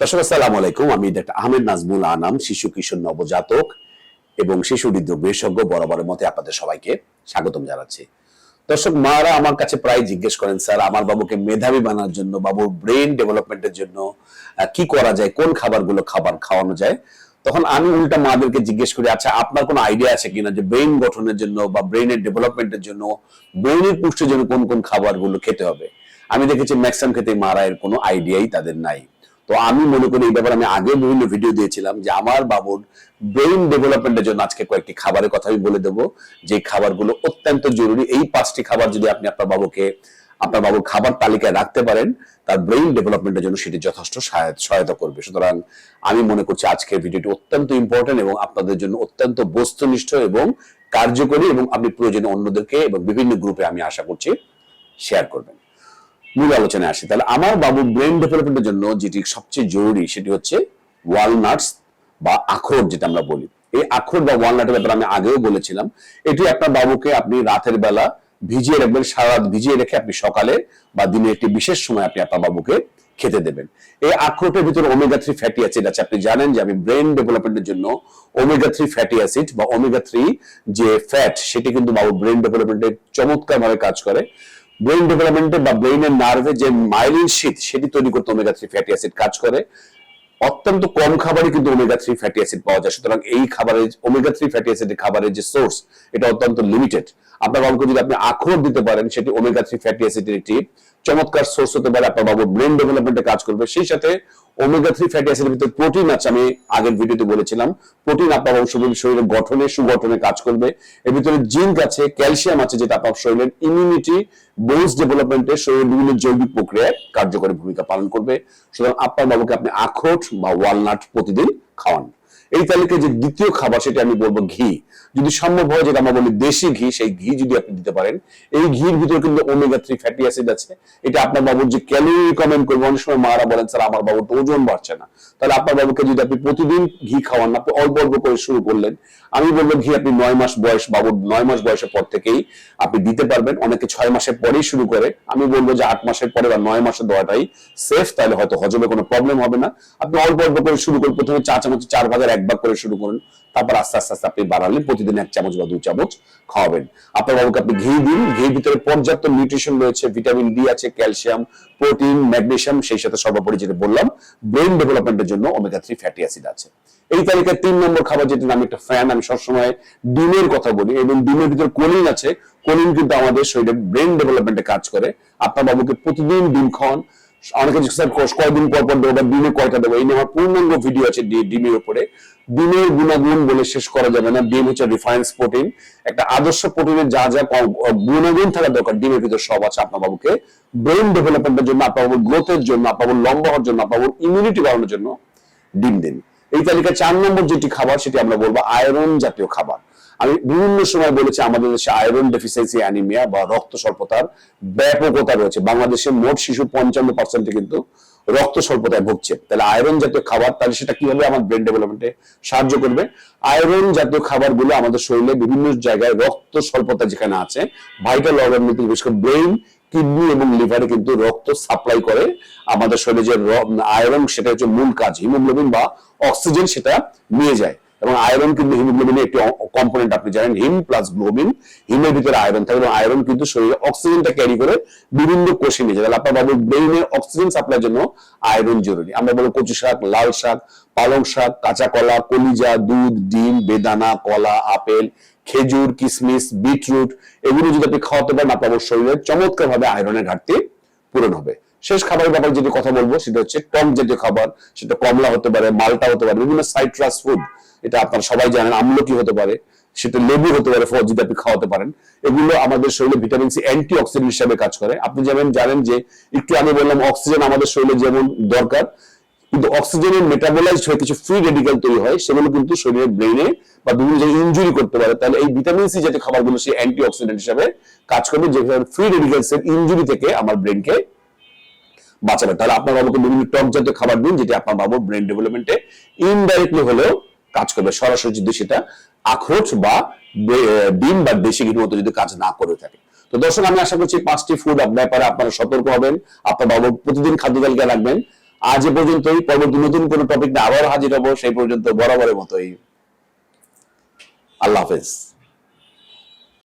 দর্শক, আসসালামু আলাইকুম। আমি ডাক্তার আহমেদ নাজমুল আনাম, শিশু, কিশোর, নবজাতক এবং শিশু, হৃদরোগ বিশেষজ্ঞ বরাবরের মতে আপনাদের সবাইকে স্বাগতম জানাচ্ছি। দর্শক, মারা আমার কাছে প্রায় জিজ্ঞেস করেন, স্যার, আমার বাবুকে মেধাবী বানানোর জন্য, বাবুর ব্রেন ডেভেলপমেন্টের জন্য কি করা যায়? কোন খাবারগুলো খাবার খাওয়ানো যায়? তখন আমি উল্টা মাদেরকে জিজ্ঞেস করি আচ্ছা আপনার কোনো আইডিয়া আছে কিনা যে ব্রেন গঠনের জন্য বা ব্রেনের ডেভেলপমেন্টের জন্য ব্রেনের পুষ্টির জন্য কোন কোন খাবারগুলো খেতে হবে? আমি দেখেছি ম্যাক্সিমাম খেতে মারা এর কোনো আইডিয়াই তাদের নাই। তো আমি মনে করি এই ব্যাপারে আমি আগে বিভিন্ন ভিডিও দিয়েছিলাম যে আমার বাবুর ব্রেইন ডেভেলপমেন্টের জন্য আজকে কয়েকটি খাবারের কথা আমি বলে দেবো। যে খাবারগুলো অত্যন্ত জরুরি। এই পাঁচটি খাবার যদি আপনি আপনার বাবুকে, আপনার বাবুর খাবার তালিকায় রাখতে পারেন, তার ব্রেইন ডেভেলপমেন্টের জন্য সেটি যথেষ্ট সহায়তা করবে। সুতরাং আমি মনে করছি আজকের ভিডিওটি অত্যন্ত ইম্পর্টেন্ট এবং আপনাদের জন্য অত্যন্ত বস্তুনিষ্ঠ এবং কার্যকরী এবং আপনি প্রয়োজনে অন্যদেরকে এবং বিভিন্ন গ্রুপে আমি আশা করছি শেয়ার করবেন। মূল আলোচনায় আসি। তাহলে আমার বাবুর ব্রেন ডেভেলপমেন্টের জন্য যেটি সবচেয়ে জরুরি, সেটি হচ্ছে ওয়ালনাটস বা আখরোট যেটা আমরা বলি। এই আখরোট বা ওয়ালনাটের ব্যাপারে আমি আগেও বলেছিলাম। এটি আপনার বাবুকে আপনি রাতের বেলা ভিজিয়ে রাখবেন সারা রাত ভিজিয়ে রেখে আপনি সকালে বা দিনের একটি বিশেষ সময় আপনি আপনার বাবুকে খেতে দেবেন। এই আখরোটের ভিতরে ওমেগা থ্রি ফ্যাটি অ্যাসিড আছে। আপনি জানেন যে আমি ব্রেন ডেভেলপমেন্টের জন্য ওমেগা থ্রি ফ্যাটি অ্যাসিড বা ওমেগা থ্রি যে ফ্যাট সেটি কিন্তু বাবু ব্রেন ডেভেলপমেন্টে চমৎকার ভাবে কাজ করে। ব্রেন ডেভেলপমেন্টে বা ব্রেনের নার্ভে যে মাইলিন শীত সেটি তৈরি করতে ওমেগা থ্রি ফ্যাটি অ্যাসিড কাজ করে। অত্যন্ত কম খাবারে কিন্তু ওমেগা থ্রি ফ্যাটি অ্যাসিড পাওয়া যায়। সুতরাং এই খাবারের ওমেগা থ্রি ফ্যাটি অ্যাসিডের খাবারের যে সোর্স এটা অত্যন্ত লিমিটেড আপনার অঙ্ক যদি আপনি আখরোট দিতে পারেন, সেটি ওমেগা থ্রি ফ্যাটি অ্যাসিডের একটি চমৎকার সোর্স হতে পারে আপনার বাবুর ব্রেন ডেভেলপমেন্টে কাজ করবে। সেই সাথে ওমেগা থ্রি ফ্যাটি অ্যাসিডের ভিতরে প্রোটিন আছে, আমি আগের ভিডিওতে বলেছিলাম। প্রোটিন আপনার শরীরের শরীরের গঠনে, সুগঠনে কাজ করবে। এর ভিতরে জিঙ্ক আছে ক্যালসিয়াম আছে, যেটা আপনার শরীরের ইমিউনিটি বোনস ডেভেলপমেন্টে শরীরের বিভিন্ন জৈবিক প্রক্রিয়ায় কার্যকরী ভূমিকা পালন করবে। সুতরাং আপনার বাবুকে আপনি আখরোট বা ওয়ালনাট প্রতিদিন খাওয়ান। এই তালিকায় যে দ্বিতীয় খাবার সেটা আমি বলব ঘি। যদি সম্ভব হয় যেটা আমরা বলি দেশি ঘি, সেই ঘি যদি আপনি দিতে পারেন, এই ঘির ভিতরে কিন্তু ওমেগা থ্রি ফ্যাটি অ্যাসিড আছে। এটা আপনার বাবুর যে ক্যালোরি রিকমেন্ড করবে, অনেক সময় মারা বলেন, স্যার, আমার বাবুর তো ওজন বাড়ছে না। তাহলে আপনার বাবুকে যদি আপনি প্রতিদিন ঘি খাওয়ান আপনি অল্প অল্প করে শুরু করলেন, আমি বলব ঘি আপনি নয় মাস বয়স, বাবুর নয় মাস বয়সের পর থেকেই আপনি দিতে পারবেন। অনেকে ছয় মাসের পরেই শুরু করে। আমি বলব যে আট মাসের পরে বা নয় মাসে দেওয়াটাই সেফ তাহলে হয়তো হজমে কোনো প্রবলেম হবে না। আপনি অল্প অল্প করে শুরু করুন প্রথমে চা চামচ, চার ভাগের এক ভাগ করে শুরু করুন, তারপর আস্তে আস্তে আস্তে আপনি বাড়ালেন প্রতিদিন এক চামচ বা দুই চামচ খাওয়াবেন। আপনার বাবুকে আপনি ঘি দিন, ঘির ভিতরে পর্যাপ্ত নিউট্রিশন রয়েছে ভিটামিন ডি আছে ক্যালসিয়াম প্রোটিন ম্যাগনেসিয়াম সেই সাথে সর্বোপরি যেটা বললাম ব্রেন ডেভেলপমেন্টের জন্য ওমেগা থ্রি ফ্যাটি অ্যাসিড আছে। এই তালিকায় তিন নম্বর খাবার যেটা আমি একটা ফ্যান আমি সবসময় ডিমের কথা বলি, এবং ডিমের ভিতরে কোলিন আছে, কোলিন কিন্তু আমাদের শরীরে ব্রেন ডেভেলপমেন্টে কাজ করে। আপনার বাবুকে প্রতিদিন ডিম খাওয়ান অনেকে "কোষ কয়দিন পর পর দেবো বা ডিমে কয়টা দেবো? এই নিয়ে আমার পূর্ণাঙ্গ ভিডিও আছে ডিমের উপরে। ডিমের গুণাগুণ বলে শেষ করা যাবে না। ডিম হচ্ছে রিফাইন্স প্রোটিন একটা আদর্শ প্রোটিনের যা যা গুণাগুণ থাকা দরকার, ডিমের ভিতরে সব আছে আপনার বাবুকে ব্রেন ডেভেলপমেন্টের জন্য আপনার বাবুর গ্রোথের জন্য আপনার বাবুর লম্বা হওয়ার জন্য আপনার বাবুর ইমিউনিটি বাড়ানোর জন্য ডিম দিন। এই তালিকায় চার নম্বর যেটি খাবার, সেটি আমরা বলব আয়রন জাতীয় খাবার। আমি বিভিন্ন সময় বলেছি, আমাদের দেশে আয়রন ডেফিসিয়েন্সি অ্যানিমিয়া বা রক্ত স্বল্পতার ব্যাপকতা রয়েছে। বাংলাদেশের মোট শিশু পঞ্চান্ন পার্সেন্টে কিন্তু রক্ত স্বল্পতায় ভুগছে। তাহলে আয়রন জাতীয় খাবার, তাহলে সেটা কীভাবে আমার ব্রেন ডেভেলপমেন্টে সাহায্য করবে? আয়রন জাতীয় খাবারগুলো আমাদের শরীরে বিভিন্ন জায়গায় রক্ত স্বল্পতা যেখানে আছে ভাইটাল অর্গান বিশেষ করে ব্রেন কিডনি এবং লিভারে কিন্তু রক্ত সাপ্লাই করে আমাদের শরীরে যে আয়রন সেটা হচ্ছে মূল কাজ হিমোগ্লোবিন বা অক্সিজেন সেটা নিয়ে যায়। এবং আয়রন কিন্তু হিমোগ্লোবিনের একটি কম্পোনেন্ট আপনি জানেন হিম প্লাস গ্লোবিন হিমের ভিতরে আয়রন থাকে এবং আয়রন কিন্তু শরীরে অক্সিজেনটা ক্যারি করে বিভিন্ন কোষে নিয়ে যায়। তাহলে আপনার বাবুর ব্রেইনের অক্সিজেন সাপ্লাইয়ের জন্য আয়রন জরুরি। আমরা বলব কচু শাক, লাল শাক, পালং শাক, কাঁচা কলা, কলিজা, দুধ, ডিম, বেদানা, কলা, আপেল, খেজুর কিশমিশ বিটরুট, এগুলো যদি আপনি খাওয়াতে পারেন, আপনার শরীরে চমৎকার ভাবে আয়রনের ঘাটতি পূরণ হবে। শেষ খাবারের ব্যাপারে যেটি কথা বলব, সেটা হচ্ছে টক জাতীয় খাবার, সেটা কমলা হতে পারে, মালটা হতে পারে, বিভিন্ন সাইট্রাস ফুড এটা আপনারা সবাই জানেন, আমলকি হতে পারে, সেটা লেবু হতে পারে ফল যদি আপনি খাওয়াতে পারেন। এগুলো আমাদের শরীরে ভিটামিন সি অ্যান্টি অক্সিডেন্ট হিসাবে কাজ করে। আপনি যেমন জানেন যে, একটু আমি বললাম অক্সিজেন আমাদের শরীরে যেমন দরকার, কিন্তু অক্সিজেনের মেটাবলাইজড হয়ে কিছু ফ্রি রেডিক্যাল তৈরি হয়, সেগুলো কিন্তু শরীরের ব্রেনে বা বিভিন্ন জায়গায় ইনজুরি করতে পারে। তাহলে এই ভিটামিন সি জাতীয় খাবারগুলো সেই অ্যান্টি অক্সিডেন্ট হিসাবে কাজ করবে, যেখানে ফ্রি রেডিক্যালস এর ইনজুরি থেকে আমার ব্রেনকে বাঁচাবে। তাহলে আপনার বাবুকে বিভিন্ন টক জাতীয় খাবার দিন, যেটি আপনার বাবুর ব্রেন ডেভেলপমেন্টে ইনডাইরেক্টলি হলেও কাজ করবে। সরাসরি যদি সেটা আখরোট বা ডিম বা দেশি ঘির মতো যদি কাজ না করে থাকে। তো দর্শক, আমি আশা করছি পাঁচটি ফুড ব্যাপারে আপনারা সতর্ক হবেন, আপনার বাবুর প্রতিদিন খাদ্য তালিকা রাখবেন। আজ এ পর্যন্তই, পরবর্তী নতুন কোনো টপিক নিয়ে আবার হাজির হব, সেই পর্যন্ত বরাবরের মতোই। আল্লাহ হাফেজ।